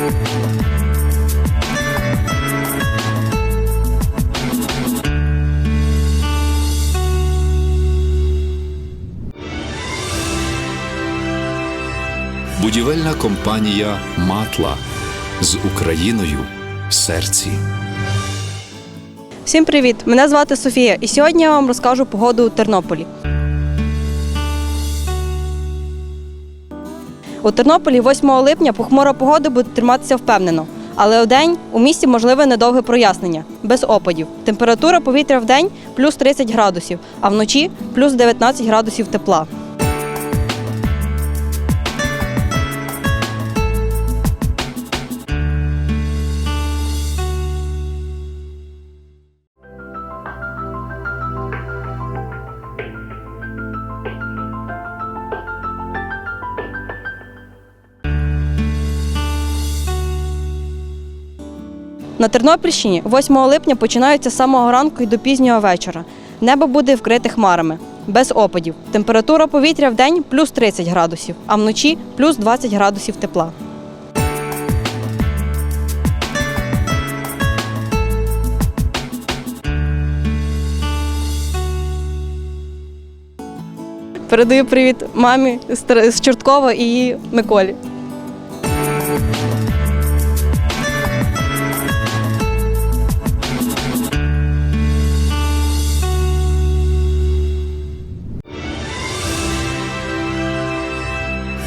Будівельна компанія Матла з Україною в серці. Всім привіт! Мене звати Софія, і сьогодні я вам розкажу погоду у Тернополі. У Тернополі 8 липня похмура погода буде триматися впевнено. Але вдень у місті можливе недовге прояснення, без опадів. Температура повітря вдень плюс 30 градусів, а вночі плюс 19 градусів тепла. На Тернопільщині 8 липня починаються з самого ранку і до пізнього вечора. Небо буде вкрите хмарами, без опадів. Температура повітря в день плюс 30 градусів, а вночі плюс 20 градусів тепла. Передаю привіт мамі з Чорткова і Миколі.